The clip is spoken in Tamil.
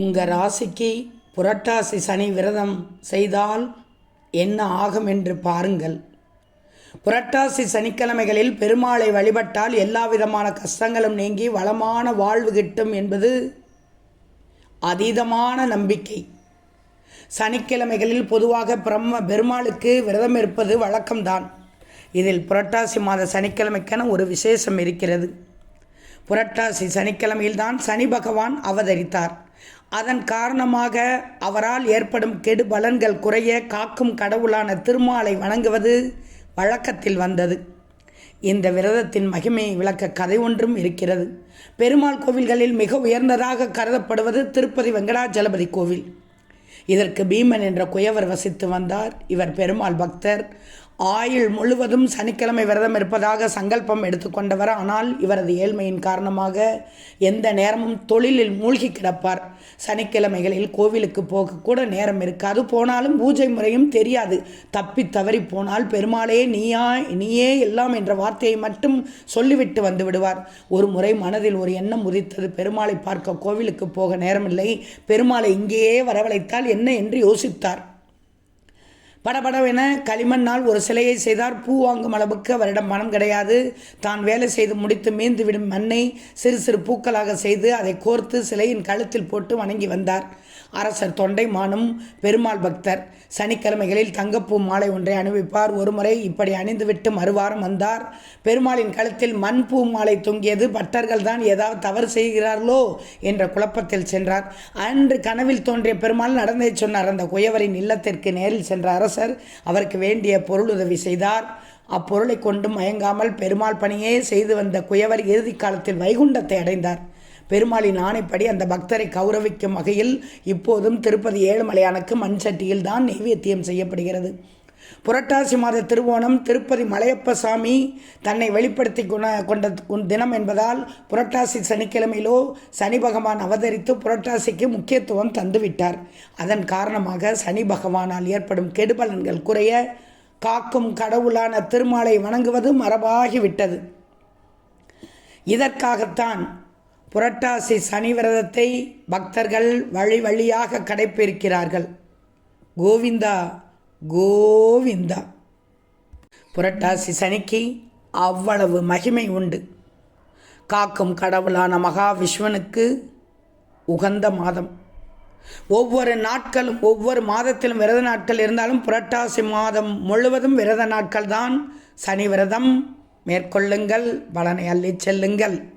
உங்கள் ராசிக்கு புரட்டாசி சனி விரதம் செய்தால் என்ன ஆகும் என்று பாருங்கள். புரட்டாசி சனிக்கிழமைகளில் பெருமாளை வழிபட்டால் எல்லா விதமான கஷ்டங்களும் நீங்கி வளமான வாழ்வு கிட்டும் என்பது அதீதமான நம்பிக்கை. சனிக்கிழமைகளில் பொதுவாக பிரம்ம பெருமாளுக்கு விரதம் இருப்பது வழக்கம்தான். இதில் புரட்டாசி மாத சனிக்கிழமைக்கென ஒரு விசேஷம் இருக்கிறது. புரட்டாசி சனிக்கிழமையில்தான் சனி பகவான் அவதரித்தார். அதன் காரணமாக அவரால் ஏற்படும் கெடு பலன்கள் குறைய காக்கும் கடவுளான திருமாலை வணங்குவது வழக்கத்தில் வந்தது. இந்த விரதத்தின் மகிமையை விளக்க கதை ஒன்றும் இருக்கிறது. பெருமாள் கோவில்களில் மிக உயர்ந்ததாக கருதப்படுவது திருப்பதி வெங்கடாஜலபதி கோவில். இதற்கு பீமன் என்ற குயவர் வசித்து வந்தார். இவர் பெருமாள் பக்தர். ஆயுள் முழுவதும் சனிக்கிழமை விரதம் இருப்பதாக சங்கல்பம் எடுத்துக்கொண்டவர். ஆனால் இவரது ஏழ்மையின் காரணமாக எந்த நேரமும் தொழிலில் மூழ்கி கிடப்பார். சனிக்கிழமைகளில் கோவிலுக்கு போக கூட நேரம் இருக்காது. போனாலும் பூஜை முறையும் தெரியாது. தப்பி தவறி போனால் பெருமாளே நீயா நீயே எல்லாம் என்ற வார்த்தையை மட்டும் சொல்லிவிட்டு வந்து விடுவார். ஒரு முறை மனதில் ஒரு எண்ணம் உதித்தது பெருமாளை பார்க்க கோவிலுக்கு போக நேரமில்லை. பெருமாளை இங்கேயே வரவழைத்தால் என்ன? என்று யோசித்தார். படபடவென களிமண்ணால் ஒரு சிலையை செய்தார். பூ வாங்கும் அளவுக்கு அவரிடம் மனம் கிடையாது. தான் வேலை செய்து முடித்து மீந்துவிடும் மண்ணை சிறு சிறு பூக்களாக செய்து அதை கோர்த்து சிலையின் கழுத்தில் போட்டு வணங்கி வந்தார். அரசர் தொண்டை மானும் பெருமாள் பக்தர். சனிக்கிழமைகளில் தங்கப்பூ மாலை ஒன்றை அணிவிப்பார். ஒருமுறை இப்படி அணிந்துவிட்டு மறுவாரம் வந்தார். பெருமாளின் கழுத்தில் மண் பூ மாலை தொங்கியது. பக்தர்கள் தான் ஏதாவது தவறு செய்கிறார்களோ என்ற குழப்பத்தில் சென்றார். அன்று கனவில் தோன்றிய பெருமாள் நடந்தே சொன்னார். அந்த குயவரின் இல்லத்திற்கு நேரில் சென்ற அரசர் அவருக்கு வேண்டிய பொருளுதவி செய்தார். அப்பொருளை கொண்டு மயங்காமல் பெருமாள் பணியே செய்து வந்த குயவர் இறுதி காலத்தில் வைகுண்டத்தை அடைந்தார். பெருமாளின் ஆணைப்படி அந்த பக்தரை கௌரவிக்கும் வகையில் இப்போதும் திருப்பதி ஏழுமலையானுக்கு மண் சட்டியில் தான் நைவேத்தியம் செய்யப்படுகிறது. புரட்டாசி மாத திருவோணம் திருப்பதி மலையப்ப சாமி தன்னை வெளிப்படுத்தி குண கொண்ட தினம் என்பதால் புரட்டாசி சனிக்கிழமையிலோ சனி பகவான் அவதரித்து புரட்டாசிக்கு முக்கியத்துவம் தந்துவிட்டார். அதன் காரணமாக சனி பகவானால் ஏற்படும் கெடுபலன்கள் குறைய காக்கும் கடவுளான திருமாலை வணங்குவது மரபாகிவிட்டது. இதற்காகத்தான் புரட்டாசி சனி விரதத்தை பக்தர்கள் வழி வழியாக கடைப்பிடிக்கிறார்கள். கோவிந்தா கோவிந்தா. புரட்டாசி சனிக்கு அவ்வளவு மகிமை உண்டு. காக்கும் கடவுளான மகாவிஷ்வனுக்கு உகந்த மாதம். ஒவ்வொரு நாட்களும் ஒவ்வொரு மாதத்திலும் விரத நாட்கள் இருந்தாலும் புரட்டாசி மாதம் முழுவதும் விரத நாட்கள் தான் சனி விரதம் மேற்கொள்ளுங்கள் பலனை அள்ளிச் செல்லுங்கள்.